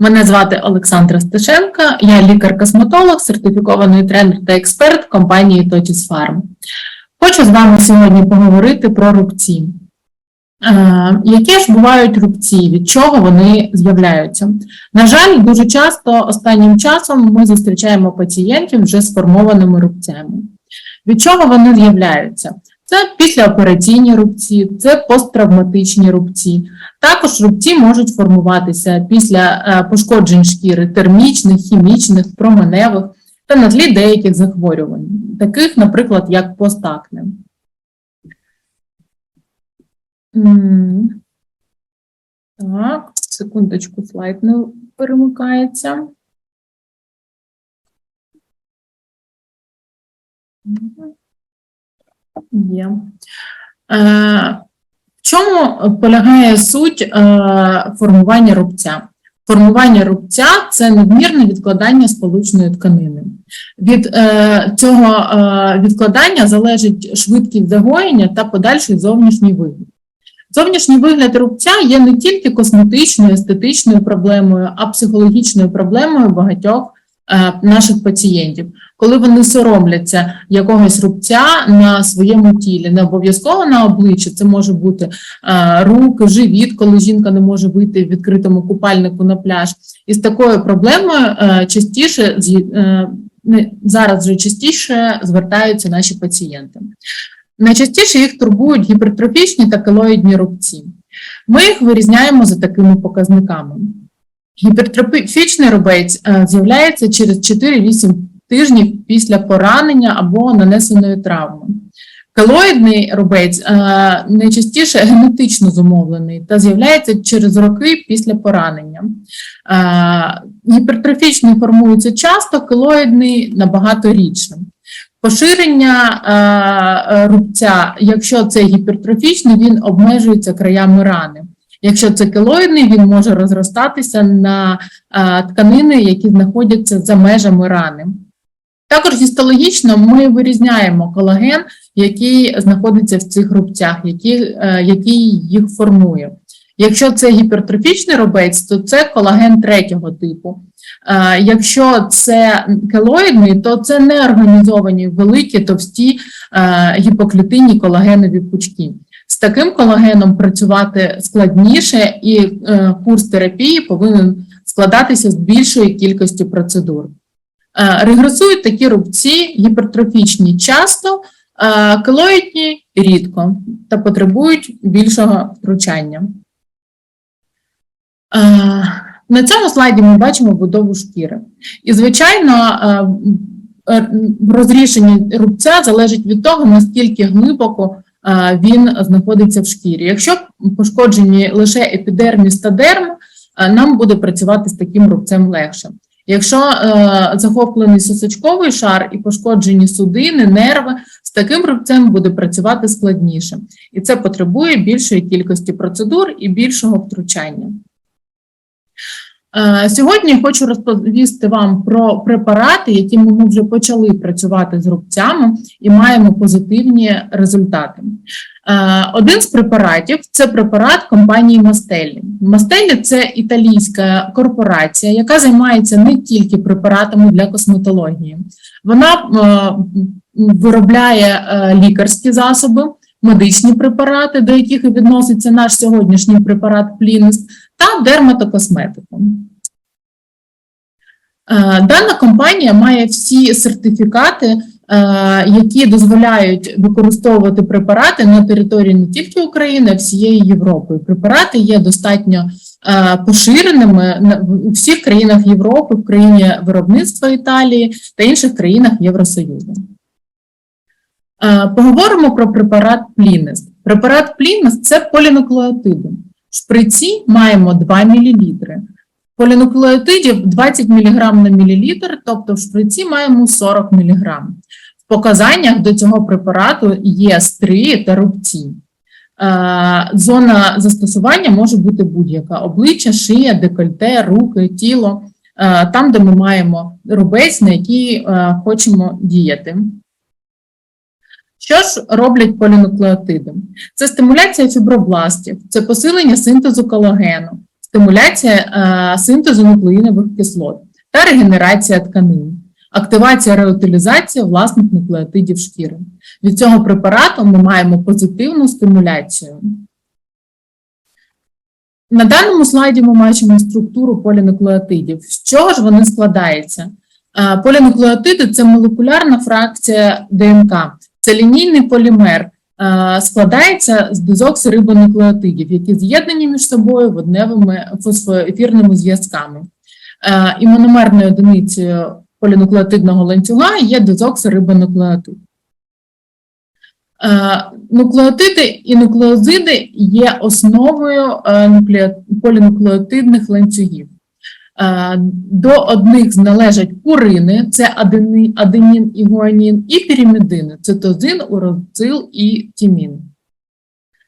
Мене звати Олександра Стешенка, я лікар-косметолог, сертифікований тренер та експерт компанії Totis Farm. Хочу з вами сьогодні поговорити про рубці. Е, Які ж бувають рубці, від чого вони з'являються? На жаль, дуже часто останнім часом ми зустрічаємо пацієнтів вже сформованими рубцями. Від чого вони з'являються? Це післяопераційні рубці, це посттравматичні рубці. Також рубці можуть формуватися після е, пошкоджень шкіри термічних, хімічних, променевих та на тлі деяких захворювань, таких, наприклад, як постакне. Так, секундочку, слайд не перемикається. Мгм. Є. Е, в чому полягає суть е, формування рубця? Формування рубця це надмірне відкладання сполучної тканини. Від е, цього е, відкладання залежить швидкість загоєння та подальший зовнішній вигляд. Зовнішній вигляд рубця є не тільки косметичною, естетичною проблемою, а психологічною проблемою багатьох наших пацієнтів коли вони соромляться якогось рубця на своєму тілі, не обов'язково на обличчі, це може бути е, руки, живіт, коли жінка не може вийти в відкритому купальнику на пляж. І з такою проблемою е, частіше е, зараз вже частіше звертаються наші пацієнти. Найчастіше їх турбують гіпертрофічні та келоїдні рубці. Ми їх вирізняємо за такими показниками. Гіпертрофічний рубець е, з'являється через 4-8 тижнів після поранення або нанесеної травми. Келоїдний рубець е, найчастіше генетично зумовлений та з'являється через роки після поранення. Е, Гіпертрофічний формується часто, келоїдний набагато рідше. Поширення рубця, якщо це гіпертрофічний, він обмежується краями рани. Якщо це келоїдний, він може розростатися на е, тканини, які знаходяться за межами рани. Також гістологічно ми вирізняємо колаген, який знаходиться в цих рубцях, який, е, який їх формує. Якщо це гіпертрофічний рубець, то це колаген третього типу. Е, Якщо це келоїдний, то це неорганізовані великі товсті гіпоклітинні колагенові пучки. З таким колагеном працювати складніше, і е, курс терапії повинен складатися з більшої кількості процедур. Е, Регресують такі рубці гіпертрофічні часто, е, келоїдні рідко та потребують більшого втручання. Е, На цьому слайді ми бачимо будову шкіри. І, звичайно, е, розрішення рубця залежить від того, наскільки глибоко він знаходиться в шкірі. Якщо пошкоджені лише епідерміс та дерма, е, нам буде працювати з таким рубцем легше. Якщо е, захоплений сосочковий шар і пошкоджені судини, нерви, з таким рубцем буде працювати складніше. І це потребує більшої кількості процедур і більшого втручання. Е, Сьогодні хочу розповісти вам про препарати, якими ми вже почали працювати з рубцями і маємо позитивні результати. Е, Один з препаратів це препарат компанії Мастеллі. Мастеллі це італійська корпорація, яка займається не тільки препаратами для косметології. Вона е, виробляє лікарські засоби, медичні препарати, до яких відноситься наш сьогоднішній препарат Плінес, та дерматокосметику. Е, Дана компанія має всі сертифікати, е, які дозволяють використовувати препарати на території не тільки України, а всієї Європи. Препарати є достатньо е, поширеними у всіх країнах Європи, в країні виробництва Італії та інших країнах Євросоюзу. Поговоримо про препарат Плінес. Препарат Плінес це полінуклеотиди. Шприці маємо 2 мл. Полінуклеотидів 20 мг на мілілітр, тобто в шприці маємо 40 мг. В показаннях до цього препарату є стрії та рубці. Е, Зона застосування може бути будь-яка: обличчя, шия, декольте, руки, тіло, е, там, де ми маємо рубець, на який е, хочемо діяти. Що ж роблять полінуклеотиди? Це стимуляція фібробластів, це посилення синтезу колагену, стимуляція е, синтезу нуклеїнових кислот та регенерація тканин, активація реутилізація власних нуклеотидів шкіри. Від цього препарату ми маємо позитивну стимуляцію. На даному слайді ми бачимо структуру полінуклеотидів. З чого ж вони складаються? Е, Полінуклеотиди це молекулярна фракція ДНК, це лінійний полімер, е, складається з дезоксирибонуклеотидів, які з'єднані між собою водневими фосфоефірними зв'язками. Е, І мономерною одиницею полінуклеотидного ланцюга є дезоксирибонуклеотид. Е, Нуклеотиди і нуклеозиди є основою полінуклеотидних ланцюгів. Е, До одних належать пурини, це адени- аденін і гуанін, і піримідини, цитозин, урацил і тімін.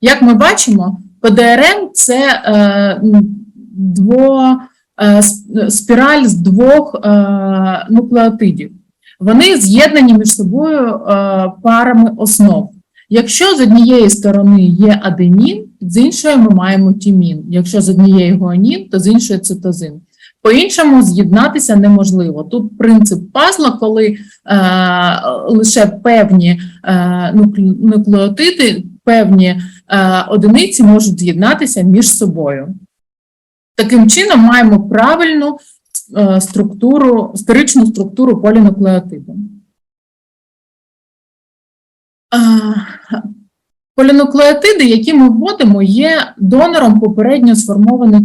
Як ми бачимо, ПДРМ це е, дво, е, спіраль з двох е, нуклеотидів. Вони з'єднані між собою е, парами основ. Якщо з однієї сторони є аденін, з іншої ми маємо тімін. Якщо з однієї гуанін, то з іншої цитозин. По-іншому з'єднатися неможливо. Тут принцип пазла, коли е, лише певні е, нуклеотиди, певні е, одиниці можуть з'єднатися між собою. Таким чином маємо правильну е, структуру, стеричну структуру полінуклеотиду. Е, Полінуклеотиди, які ми вводимо, є донором попередньо сформованих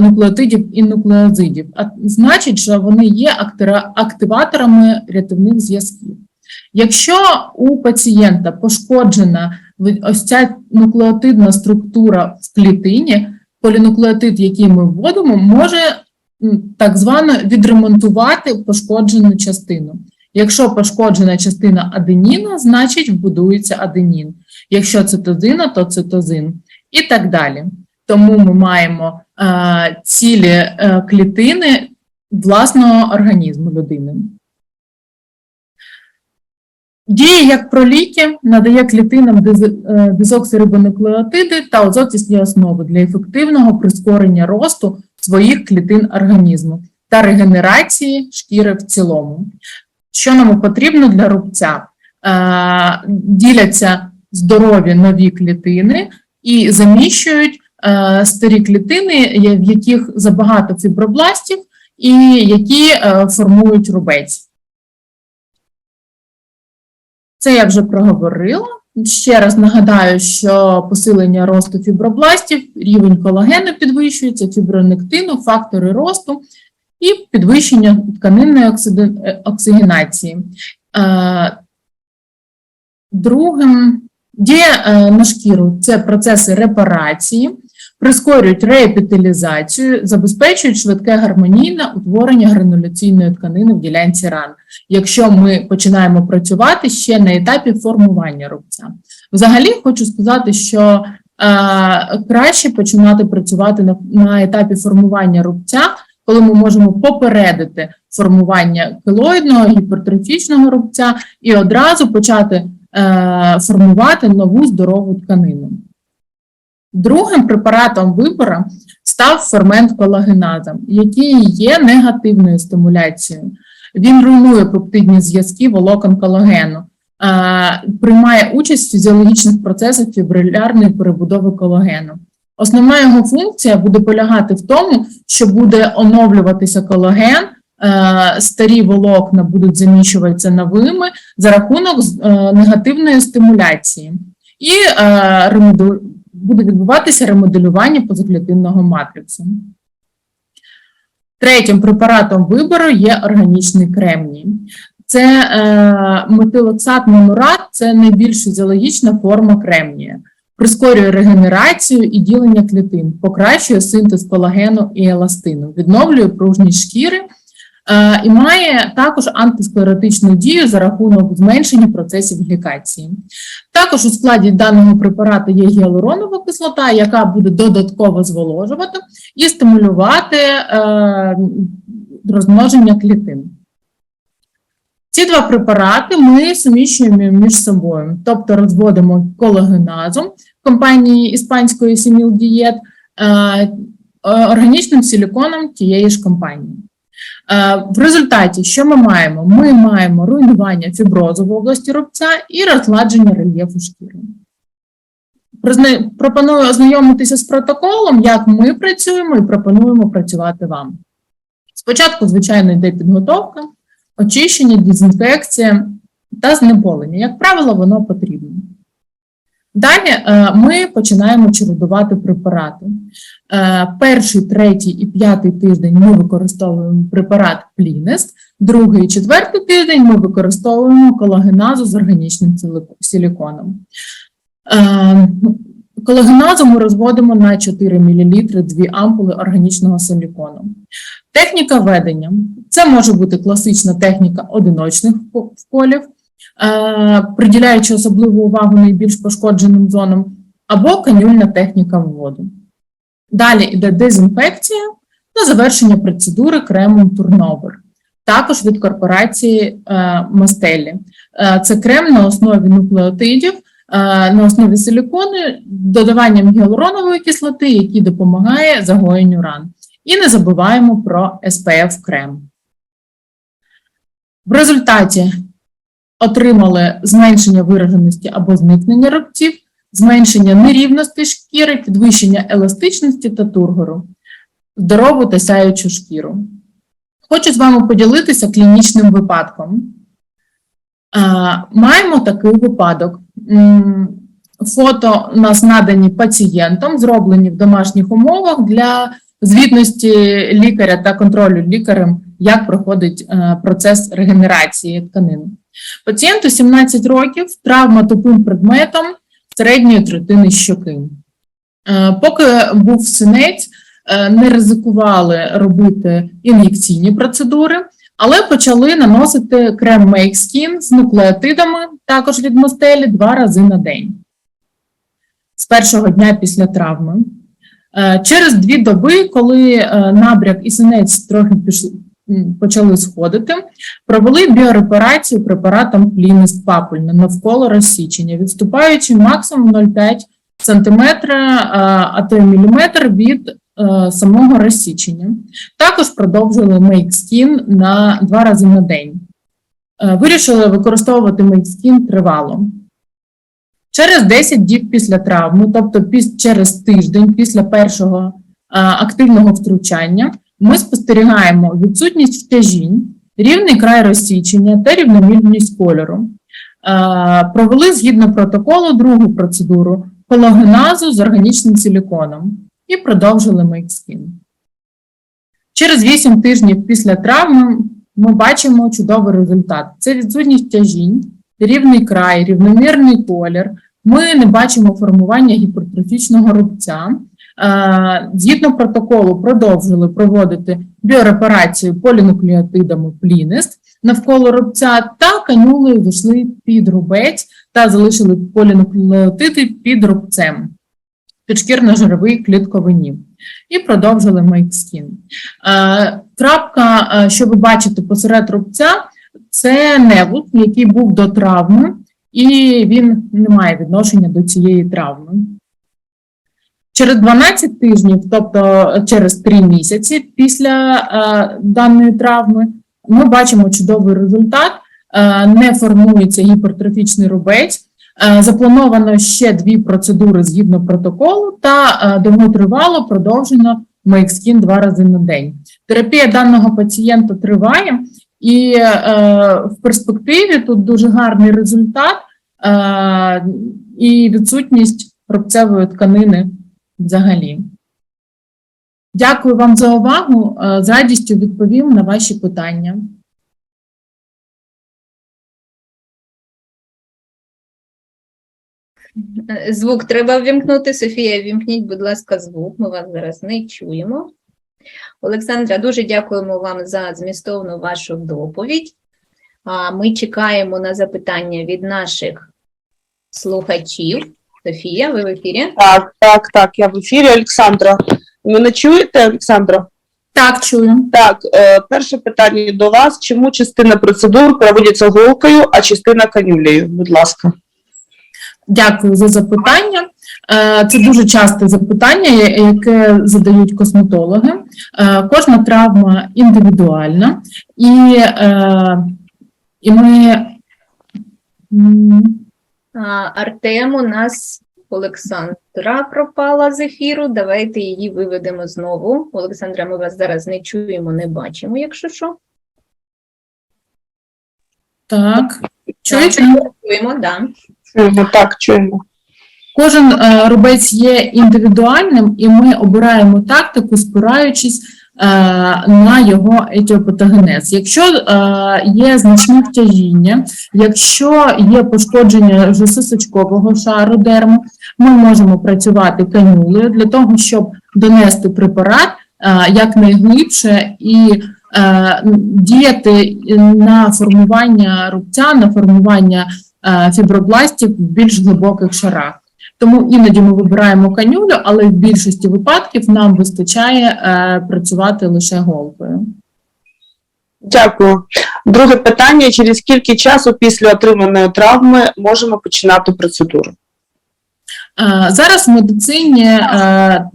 нуклеотидів і нуклеозидів, а значить, що вони є активаторами рятівних зв'язків. Якщо у пацієнта пошкоджена ось ця нуклеотидна структура в клітині, полінуклеотид, який ми вводимо, може так звано відремонтувати пошкоджену частину. Якщо пошкоджена частина аденіна, значить вбудується аденін. Якщо цитозина, то цитозин і так далі. Тому ми маємо е, цілі е, клітини власного організму людини. Діє як проліки, надає клітинам е, дезоксирибонуклеотиди та азотісні основи для ефективного прискорення росту своїх клітин організму та регенерації шкіри в цілому. Що нам потрібно для рубця? Е, Діляться здорові нові клітини і заміщують старі клітини, в яких забагато фібробластів і які е, формують рубець. Це я вже проговорила. Ще раз нагадаю, що посилення росту фібробластів, рівень колагену підвищується, фібронектину, фактори росту і підвищення тканинної е, оксигенації. Е, Другим дія е, на шкіру це процеси репарації, прискорюють реепіталізацію, забезпечують швидке гармонійне утворення грануляційної тканини в ділянці ран, якщо ми починаємо працювати ще на етапі формування рубця. Взагалі хочу сказати, що е, краще починати працювати на, на етапі формування рубця, коли ми можемо попередити формування килоїдного гіпертрофічного рубця і одразу почати е, формувати нову здорову тканину. Другим препаратом вибору став фермент колагеназа, який є негативною стимуляцією. Він руйнує пептидні зв'язки волокон колагену, приймає участь в фізіологічних процесах фібрилярної перебудови колагену. Основна його функція буде полягати в тому, що буде оновлюватися колаген, старі волокна будуть заміщуватися новими за рахунок е, негативної стимуляції. І е, буде відбуватися ремоделювання позаклітинного матрицю. Третім препаратом вибору є органічний кремній. Це е, метилоксат монурат, це найбільш фізіологічна форма кремнія. Прискорює регенерацію і ділення клітин, покращує синтез колагену і еластину, відновлює пружність шкіри і має також антисклеротичну дію за рахунок зменшення процесів глікації. Також у складі даного препарату є гіалуронова кислота, яка буде додатково зволожувати і стимулювати е, розмноження клітин. Ці два препарати ми суміщуємо між собою, тобто розводимо колагеназом компанії іспанської Сіміл Дієт, е, е, органічним силіконом тієї ж компанії. Е, В результаті, що ми маємо? Ми маємо руйнування фіброзу в області рубця і розгладження рельєфу шкіри. Пропоную ознайомитися з протоколом, як ми працюємо, і пропонуємо працювати вам. Спочатку, звичайно, йде підготовка, очищення, дезінфекція та знеболення. Як правило, воно потрібно. Далі е, ми починаємо чередувати препарати. Е, Перший, третій і п'ятий тиждень ми використовуємо препарат Плінест, другий і четвертий тиждень ми використовуємо колагеназу з органічним силіконом. Е, Колагеназу ми розводимо на 4 мл дві ампули органічного силікону. Техніка ведення це може бути класична техніка одиночних вколів, приділяючи особливу увагу найбільш пошкодженим зонам, або канюльна техніка вводу. Далі йде дезінфекція та завершення процедури кремом турновер. Також від корпорації е, Мастелі. Е, це крем на основі нуклеотидів, е, на основі силікону, додаванням гіалуронової кислоти, який допомагає загоєнню ран. І не забуваємо про SPF крем. В результаті отримали зменшення вираженості або зникнення рубців, зменшення нерівності шкіри, підвищення еластичності та тургору, здорову та сяючу шкіру. Хочу з вами поділитися клінічним випадком. Маємо такий випадок. Фото у нас надані пацієнтам, зроблені в домашніх умовах для звітності лікаря та контролю лікарем, як проходить е, процес регенерації тканин. Пацієнту 17 років, травма тупим предметом середньої третини щоки. Е, Поки був синець, е, не ризикували робити ін'єкційні процедури, але почали наносити крем Make Skin з нуклеотидами, також від Мостелі, два рази на день з першого дня після травми. Через дві доби, коли набряк і синець трохи почали сходити, провели біорепарацію препаратом Плінест папульна навколо розсічення, відступаючи максимум 0,5 см, а то й міліметр від е, самого розсічення. Також продовжили Make Skin на два рази на день. Е, Вирішили використовувати Make тривало. Через 10 діб після травми, тобто через тиждень після першого активного втручання, ми спостерігаємо відсутність втяжінь, рівний край розсічення та рівномірність кольору. Провели згідно протоколу другу процедуру колагеназу з органічним силіконом і продовжили MakeSkin. Через 8 тижнів після травми ми бачимо чудовий результат. Це відсутність тяжінь, рівний край, рівномірний колір. Ми не бачимо формування гіпертрофічного рубця. Е, Згідно протоколу продовжили проводити біорепарацію полінуклеотидами Плінест навколо рубця та канюлею вийшли під рубець та залишили полінуклеотиди під рубцем підшкірно-жировій клітковині і продовжили Make Skin. Е, е, що ви бачите посеред рубця, це невус, який був до травми, і він не має відношення до цієї травми. Через 12 тижнів, тобто через 3 місяці після е, даної травми, ми бачимо чудовий результат. Е, не формується гіпертрофічний рубець. Е, заплановано ще дві процедури згідно протоколу та е, довготривало продовжено MakeSkin два рази на день. Терапія даного пацієнта триває, і е, в перспективі тут дуже гарний результат е, і відсутність рубцевої тканини взагалі. Дякую вам за увагу. Е, З радістю відповім на ваші питання. Е, Звук треба ввімкнути. Софія, ввімкніть, будь ласка, звук. Ми вас зараз не чуємо. Олександра, дуже дякуємо вам за змістовну вашу доповідь. Ми чекаємо на запитання від наших слухачів. Софія, ви в ефірі? Так, так, так, я в ефірі, Олександра. Ви мене чуєте, Олександра? Так, чую. Так, е, перше питання до вас. Чому частина процедур проводиться голкою, а частина канюлею? Будь ласка. Дякую за запитання. Е, Це дуже часте запитання, яке задають косметологи. Е, Кожна травма індивідуальна, і, е, і ми. Артем, у нас Олександра пропала з ефіру. Давайте її виведемо знову. Олександра, ми вас зараз не чуємо, не бачимо, якщо що. Так, чуєте? Чуємо, да. Чуємо, так, чуємо. Кожен е, рубець є індивідуальним, і ми обираємо тактику, спираючись на його етіопатогенез. Якщо е, є значне втяжіння, якщо є пошкодження жосисочкового шару дерму, ми можемо працювати канюлею для того, щоб донести препарат е, якнайглибше і е, діяти на формування рубця, на формування е, фібробластів в більш глибоких шарах. Тому іноді ми вибираємо канюлю, але в більшості випадків нам вистачає е, працювати лише голкою. Дякую. Друге питання: через скільки часу після отриманої травми можемо починати процедуру? Е, Зараз в медицині е,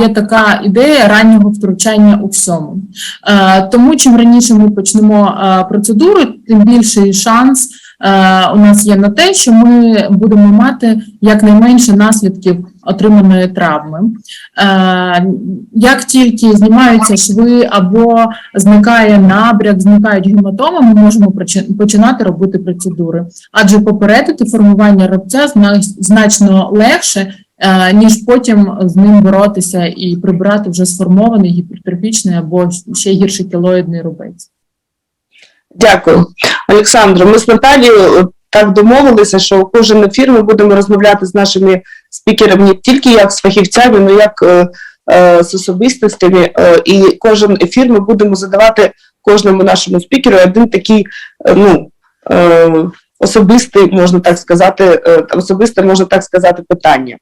є така ідея раннього втручання у всьому. Е, Тому чим раніше ми почнемо процедуру, тим більший шанс у нас є на те, що ми будемо мати якнайменше наслідків отриманої травми. Е, Як тільки знімаються шви або зникає набряк, зникають гематоми, ми можемо починати робити процедури адже попередити формування рубця значно легше, е, ніж потім з ним боротися і прибирати вже сформований гіпертрофічний або ще гірший кілоїдний рубець. Дякую. Олександро, ми з Наталією е, так домовилися, що кожен ефір ми будемо розмовляти з нашими спікерами не тільки як з фахівцями, але як е, е, з особистостями. Е, і кожен ефір ми будемо задавати кожному нашому спікеру один такий, е, ну. Е, Особистий, можна так сказати, е, особисте, можна так сказати, питання.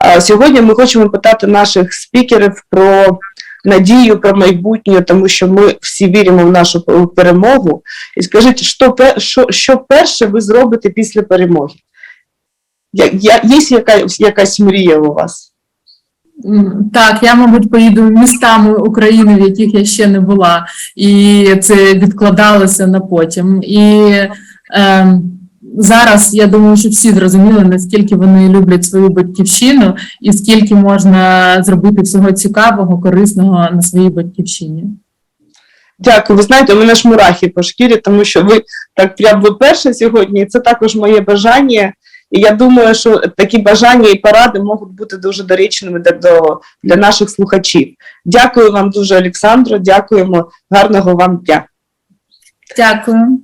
А Сьогодні ми хочемо питати наших спікерів про надію, про майбутнє, тому що ми всі віримо в нашу перемогу. І скажіть, що, що, що перше ви зробите після перемоги? Я, я, є якась, якась мрія у вас? Так, я, мабуть, поїду містами України, в яких я ще не була, і це відкладалося на потім. І е, зараз я думаю, що всі зрозуміли, наскільки вони люблять свою батьківщину і скільки можна зробити всього цікавого, корисного на своїй батьківщині. Дякую. Ви знаєте, у мене ж мурахи по шкірі, тому що ви так прям ви перше сьогодні, і це також моє бажання. І я думаю, що такі бажання і поради можуть бути дуже доречними для, до, для наших слухачів. Дякую вам дуже, Олександро. Дякуємо. Гарного вам дня. Дякую.